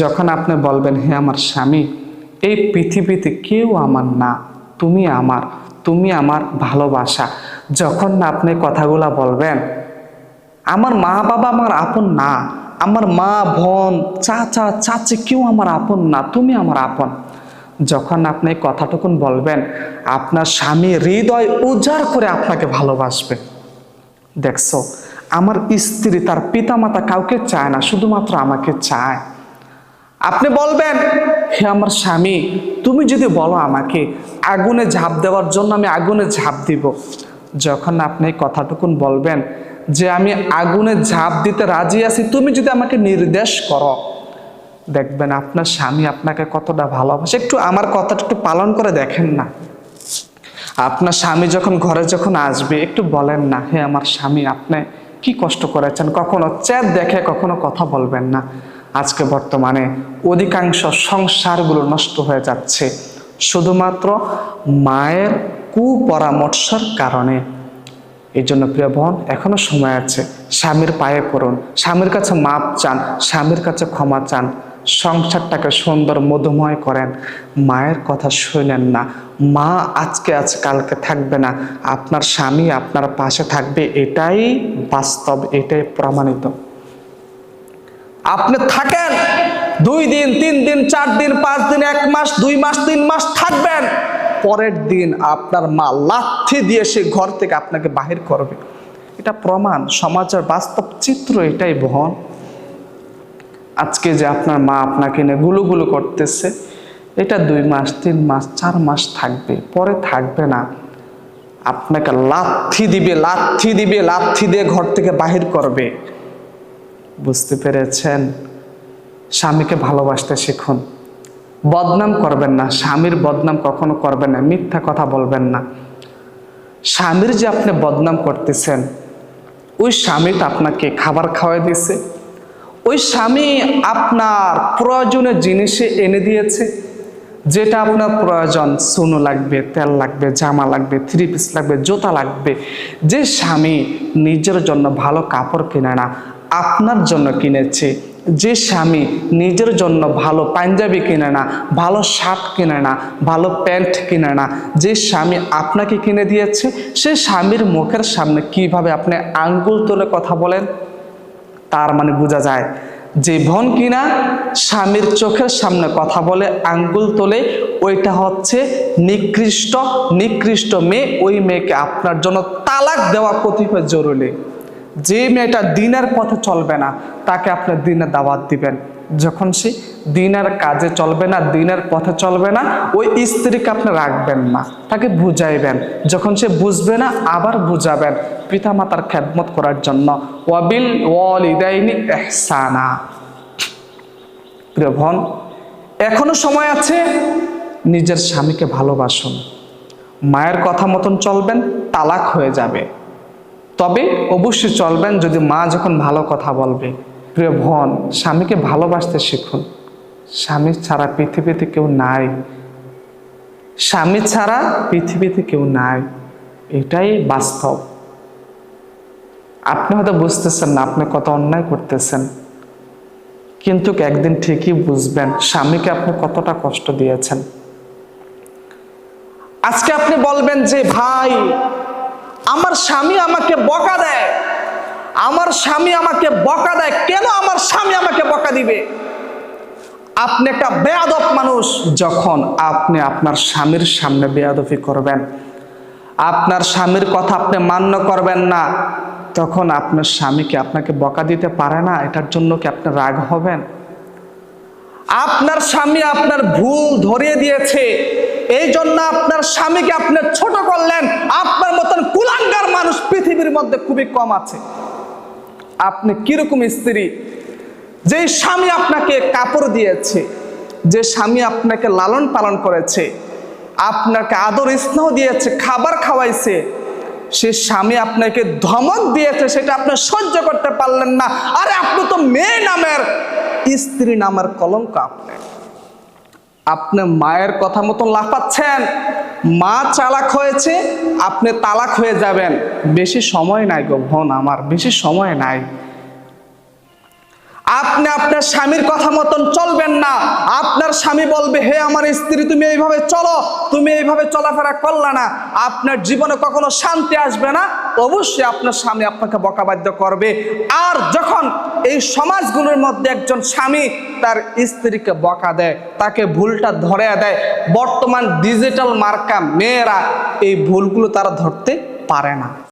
যখন আপনি বলবেন, হে আমার স্বামী, এই পৃথিবীতে কেউ আমার না, তুমি আমার তুমি আমার ভালোবাসা। যখন আপনি কথাগুলা বলবেন, আমার মা বাবা আমার আপন না, আমার মা, বোন, চাচা, চাচি কেউ আমার আপন না, তুমি আমার আপন। যখন আপনি কথাটুকুন বলবেন, আপনার স্বামী হৃদয় উজাড় করে আপনাকে ভালোবাসবে। দেখছ, আমার স্ত্রী তার পিতামাতা কাউকে চায় না, শুধুমাত্র আমাকে চায়। আপনি বলবেন, হে আমার স্বামী, তুমি যদি বলো আমাকে, আগুনে ঝাঁপ দেওয়ার জন্য আমি আগুনে ঝাঁপ দিব। যখন আপনি কথাটুকুন বলবেন যে, আমি আগুনে ঝাঁপ দিতে রাজি আছি, তুমি যদি আমাকে নির্দেশ করো। দেখবেন আপনার স্বামী আপনাকে কতটা ভালোবাসে। একটু আমার কথাটা একটু পালন করে দেখেন না। আপনার স্বামী যখন ঘরে যখন আসবে, একটু বলেন না, হে আমার স্বামী, আপনি কি কষ্ট করেছেন? কখনো চ্যাট দেখে, কখনো কথা বলবেন না। আজকে বর্তমানে অধিকাংশ সংসারগুলো নষ্ট হয়ে যাচ্ছে। শুধুমাত্র মায়ের কুপরামর্শের কারণে। এই জন্য প্রিয় বোন, এখনও সময় আছে। স্বামীর পায়ে পড়ুন। স্বামীর কাছে মাপ চান, স্বামীর কাছে ক্ষমা চান। সংসারটাকে সুন্দর, মধুময় করেন। মায়ের কথা শুনেন না। মা আজকে আজ কালকে থাকবে না। আপনার স্বামী আপনার পাশে থাকবে, এটাই বাস্তব, এটাই প্রমাণিত। আপনি থাকেন, দুই দিন, তিন দিন, চার দিন, পাঁচ দিন, এক মাস, দুই মাস, তিন মাস থাকবেন। পরের দিন আপনার মা লাথি দিয়ে সে ঘর থেকে আপনাকে বাহির করবে। এটা প্রমাণ, সমাজের বাস্তব চিত্র এটাই বহন। আজকে যে আপনার মা আপনাকে নিয়ে গুলুগুলু করতেছে, এটা দুই মাস, তিন মাস, চার মাস থাকবে, পরে থাকবে না। আপনাকে লাথি দিবে লাথি দিবে, লাথি দিয়ে ঘর থেকে বাহির করবে। বুঝতে পেরেছেন? স্বামীকে ভালোবাসতে শিখুন। বদনাম করবেন না, স্বামীর বদনাম কখনো করবেন না, মিথ্যা কথা বলবেন না। স্বামীর যে আপনি বদনাম করতেছেন, ওই স্বামী তো আপনাকে খাবার খাওয়াই দিয়েছে। ওই স্বামী আপনার প্রয়োজনীয় জিনিসে এনে দিয়েছে। যেটা আপনার প্রয়োজন, সোনো লাগবে, তেল লাগবে, জামা লাগবে থ্রি পিস লাগবে, জুতা লাগবে। যে স্বামী নিজের জন্য ভালো কাপড় কেনে না আপনার জন্য কিনেছে। যে স্বামী নিজের জন্য ভালো পাঞ্জাবি কিনে না, ভালো শার্ট কিনে না, ভালো প্যান্ট কিনে না, যে স্বামী আপনাকে কিনে দিয়েছে, সে স্বামীর মুখের সামনে কীভাবে আপনি আঙ্গুল তুলে কথা বলেন? তার মানে বোঝা যায়, যে বোন কিনা স্বামীর চোখের সামনে কথা বলে আঙ্গুল তোলে, ওইটা হচ্ছে নিকৃষ্ট নিকৃষ্ট মেয়ে, ওই মেয়েকে আপনার জন্য তালাক দেওয়া কতিপয় জরুরি। যে মেয়েটা দিনের পথে চলবে না, তাকে আপনি দিনে দাওয়াত দিবেন। যখন সে দিনের কাজে চলবে না, দিনের পথে চলবে না, ওই স্ত্রীকে আপনি রাখবেন না, তাকে বুঝাইবেন। যখন সে বুঝবে না, আবার বুঝাবেন পিতামাতার খেদমত করার জন্য। ওয়াবিল ওয়ালিদাইনি এহসানা প্রিয় বোন, এখনও সময় আছে, নিজের স্বামীকে ভালোবাসুন। মায়ের কথা মতন চলবেন, তালাক হয়ে যাবে। তবে অবশ্যই চলবেন যদি মা যখন ভালো কথা বলবে। প্রিয় বোন, স্বামীকে ভালোবাসতে শিখুন। স্বামী ছাড়া পৃথিবীতে কেউ নাই। স্বামী ছাড়া পৃথিবীতে কেউ নাই। এটাই বাস্তব। আপনি হয়তো বুঝতেছেন না, আপনি কত অন্যায় করতেছেন। কিন্তু একদিন ঠিকই বুঝবেন স্বামীকে আপনি কতটা কষ্ট দিয়েছেন। আজকে আপনি বলবেন যে, ভাই আমার স্বামী আমাকে বকা দেয়। আমার স্বামী আমাকে বকা দেয়। কেন আমার স্বামী আমাকে বকা দিবে? আপনি একটা বেয়াদব মানুষ। যখন আপনি আপনার স্বামীর সামনে বেয়াদবি করবেন, আপনার স্বামীর কথা আপনি মান্য করবেন না, তখন আপনার স্বামীকে আপনাকে বকা দিতে পারে না? এটার জন্য কি আপনি রাগ হবেন? আপনার স্বামী আপনার ভুল ধরিয়ে দিয়েছে। এই জন্য আপনার স্বামীকে আপনি ছোট করলেন, আপনার মতন কুলাঙ্গার মানুষ পৃথিবীর মধ্যে খুবই কম আছে। আপনি কীরকম স্ত্রী? যে স্বামী আপনাকে কাপড় দিয়েছে, যে স্বামী আপনাকে লালন পালন করেছে, আপনাকে আদর স্নেহ দিয়েছে, খাবার খাওয়াইছে, সে স্বামী আপনাকে ধমক দিয়েছে, সেটা আপনি সহ্য করতে পারলেন না। আরে আপনি তো মেয়ে নামের স্ত্রী নামের কলঙ্ক আপনি আপনি মায়ের কথা মতো লাফাচ্ছেন। মা চালাক হয়েছে, আপনি তালাক হয়ে যাবেন। বেশি সময় নাই গো বোন আমার, বেশি সময় নাই। আপনি আপনার স্বামীর কথা মতন চলবেন না। আপনার স্বামী বলবে, হে আমার স্ত্রী, তুমি এইভাবে চলো। তুমি এইভাবে চলাফেরা করলা না। আপনার জীবনে কখনো শান্তি আসবে না। অবশ্যই আপনার স্বামী আপনাকে বকাবাদ্য করবে। আর যখন এই সমাজগুলোর মধ্যে একজন স্বামী তার স্ত্রীকে বকা দেয়, তাকে ভুলটা ধরে দেয়, বর্তমান ডিজিটাল মার্কা মেয়েরা এই ভুলগুলো তারা ধরতে পারে না।